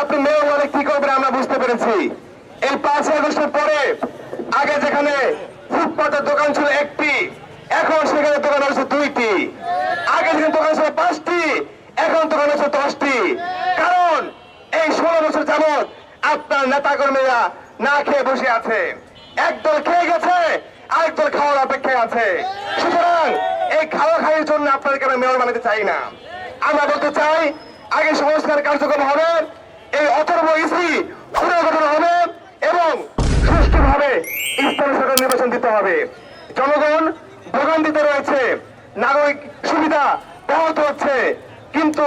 আপনি মেয়র হলে কি করবেন আমরা বুঝতে পেরেছি। এই পাঁচ আগস্টের পরে আগে যেখানে ফুটপাতের দোকান ছিল একটি, এখন সেখানে দোকান হচ্ছে দুইটি। আগে যেখানে দোকান ছিল পাঁচটি, এখন দোকান হচ্ছে দশটি। কারণ এই ষোলো বছর যাবৎ আপনার নেতা কর্মীরা না খেয়ে বসে আছে। একদল খেয়ে গেছে, আরেকদল খাওয়ার অপেক্ষায় আছে। সুতরাং এই খাওয়া খাইয়ের জন্য আপনাদেরকে আমরা মেয়র বানাতে চাই না। আমরা বলতে চাই, আগে সংস্কার কার্যক্রম হবে এই অথর্ব ইসি পুনর্গঠন হবে এবং সুষ্ঠুভাবে স্থানীয় সরকার নির্বাচন দিতে হবে। জনগণ ভোগান্তিতে রয়েছে। নাগরিক সুবিধা ব্যাহত হচ্ছে। কিন্তু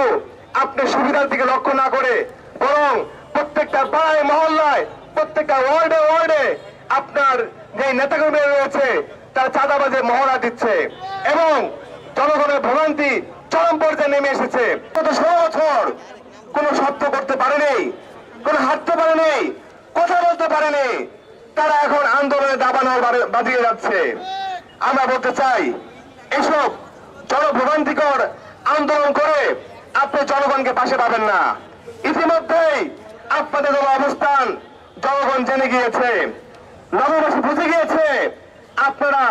আপনি সুবিধার দিকে লক্ষ্য না করে বরং প্রত্যেকটা পাড়ায়, মহল্লায়, প্রত্যেকটা ওয়ার্ডে ওয়ার্ডে আপনার যে নেতাকর্মীরা রয়েছে, তারা চাঁদাবাজে মহড়া দিচ্ছে এবং জনগণের ভোগান্তি চরম পর্যায়ে নেমে এসেছে। গত ষোলো বছর কোনো শব্দ করতে পারেনি, কোনো হাঁটতে পারেনি, কথা বলতে পারেনি। তারা এখন আন্দোলনে দাবানোর বাজিয়ে যাচ্ছে। আমরা বলতে চাই, এসব জনভোগান্তিকর আন্দোলন করে আপনি জনগণকে পাশে পাবেন না। ইতিমধ্যেই আপনাদের দল অবস্থান জনগণ জেনে গিয়েছে। নববাসী বুঝে গিয়েছে আপনারা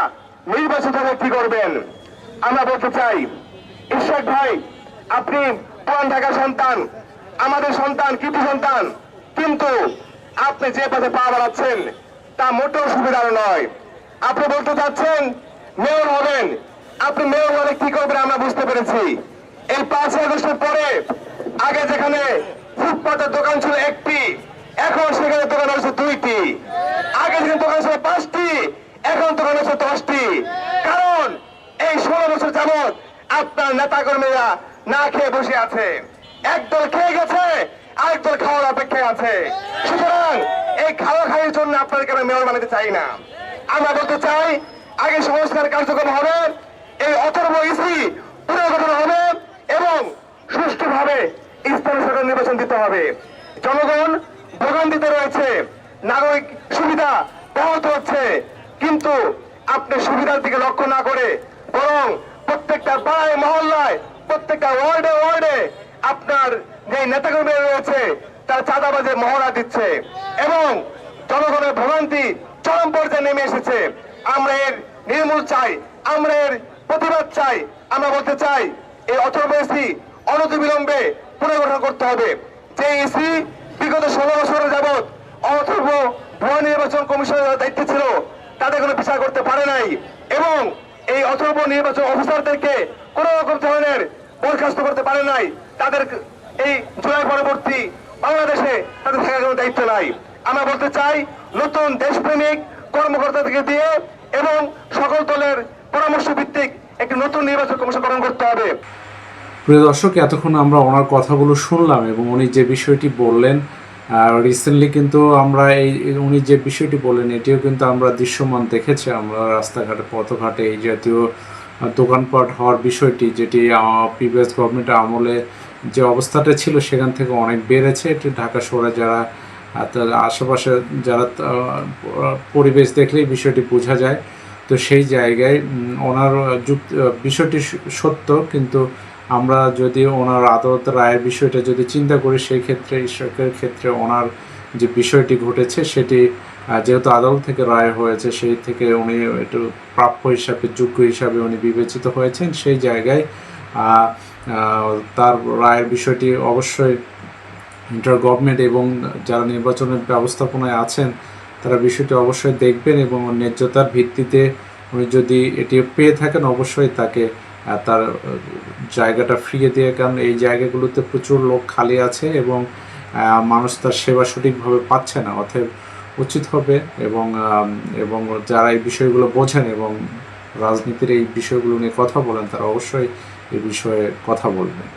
নির্বাচিত হলে কি করবেন। আমরা বলতে চাই ঈশ্বর ভাই, আপনি পুরান ঢাকার সন্তান আমাদের সন্তান, কৃতি সন্তান, কিন্তু আপনি যে পথে পা বাড়াচ্ছেন, তা মোটেও সুবিধার নয়। আপনি বলতে চাচ্ছেন, মেয়র হবেন। আপনি মেয়র হলে কি করবেন আমরা বুঝতে পেরেছি। এই পাঁচ আগস্টের পরে, আগে যেখানে ফুটপাতের দোকান ছিল একটি, এখন সেখানে দোকান হচ্ছে দুইটি। আগে যেখানে দোকান ছিল পাঁচটি, এখন দোকান হচ্ছে দশটি। কারণ এই ষোলো বছর যাবৎ আপনার নেতা কর্মীরা না খেয়ে বসে আছে একদল খেয়ে গেছে আরেকদল খাওয়ার অপেক্ষায় আছে। সুতরাং এই খাওয়া খাইয়ের জন্য আপনাদেরকে আমরা মেয়র বানাতে চাই না। আমরা বলতে চাই, আগে সংস্কার কার্যক্রম হবে, এই অথর্ব ইসি পুনর্গঠন হবে এবং সুষ্ঠুভাবে স্থানীয় সরকার নির্বাচন দিতে হবে। জনগণ ভোগান্তিতে রয়েছে, নাগরিক সুবিধা ব্যাহত হচ্ছে, কিন্তু আপনি সুবিধার দিকে লক্ষ্য না করে বরং প্রত্যেকটা পাড়ায়, মহল্লায়, প্রত্যেকটা ওয়ার্ডে ওয়ার্ডে আপনার যে নেতাকর্মীরা রয়েছে, তারা চাঁদাবাজে মহড়া দিচ্ছে এবং জনগণের ভোগান্তি চরম পর্যায়ে নেমে এসেছে। আমরা এর নির্মূল চাই, আমরা এর প্রতিবাদ চাই, আমরা বলতে চাই, এই এসি অনতিবিলম্বে পুনর্গঠন করতে হবে। যে এসি বিগত ষোলো বছর যাবৎ অথর্ব ভুয়া নির্বাচন কমিশনের দায়িত্ব ছিল, তাদের কোনো বিচার করতে পারে নাই এবং এই অথর্ব নির্বাচন অফিসারদেরকে কোনো রকম ধরনের বরখাস্ত করতে পারে নাই, তাদের এই জুলাই পরবর্তী বাংলাদেশে তাদের থাকার কোনো দায়িত্ব নাই। আমরা বলতে চাই, নতুন দেশপ্রেমিক কর্মকর্তাদেরকে দিয়ে এবং সকল দলের পরামর্শ ভিত্তিক একটি নতুন নির্বাচন কমিশন গঠন করতে হবে। প্রিয় দর্শক, এতক্ষণ আমরা ওনার কথাগুলো শুনলাম এবং উনি যে বিষয়টি বললেন, আর রিসেন্টলি কিন্তু আমরা এই, উনি যে বিষয়টি বললেন, এটিও কিন্তু আমরা দৃশ্যমান দেখেছি। আমরা রাস্তাঘাটে, পথঘাটে এই জাতীয় দোকানপাট হওয়ার বিষয়টি যেটি প্রিভিয়াস গভর্নমেন্টের আমলে যে অবস্থাটা ছিল সেখান থেকে অনেক বেড়েছে। এটি ঢাকা শহরে যারা তার আশেপাশে যারা পরিবেশ দেখলেই বিষয়টি বোঝা যায়। তো সেই জায়গায় ওনার যুক্ত বিষয়টি সত্য। কিন্তু আমরা যদি ওনার আদালত রায়ের বিষয়টা যদি চিন্তা করি, সেই ক্ষেত্রে, ঈশ্বরের ক্ষেত্রে ওনার যে বিষয়টি ঘটেছে, সেটি যেহেতু আদালত থেকে রায় হয়েছে, সেই থেকে উনি একটু প্রাপ্য হিসাবে, যোগ্য হিসাবে উনি বিবেচিত হয়েছেন। সেই জায়গায় তার রায়ের বিষয়টি অবশ্যই ইন্টার গভর্নমেন্ট এবং যারা নির্বাচনের ব্যবস্থাপনায় আছেন, তারা বিষয়টি অবশ্যই দেখবেন এবং ন্যায্যতার ভিত্তিতে উনি যদি এটি পেয়ে থাকেন, অবশ্যই তাকে তার জায়গাটা ফিরিয়ে দিয়ে। কারণ এই জায়গাগুলোতে প্রচুর লোক খালি আছে এবং মানুষ তার সেবা সঠিকভাবে পাচ্ছে না। অতএব উচিত হবে এবং এবং যারা এই বিষয়গুলো বোঝেন এবং রাজনীতির এই বিষয়গুলো নিয়ে কথা বলেন, তারা অবশ্যই এ বিষয়ে কথা বলবেন।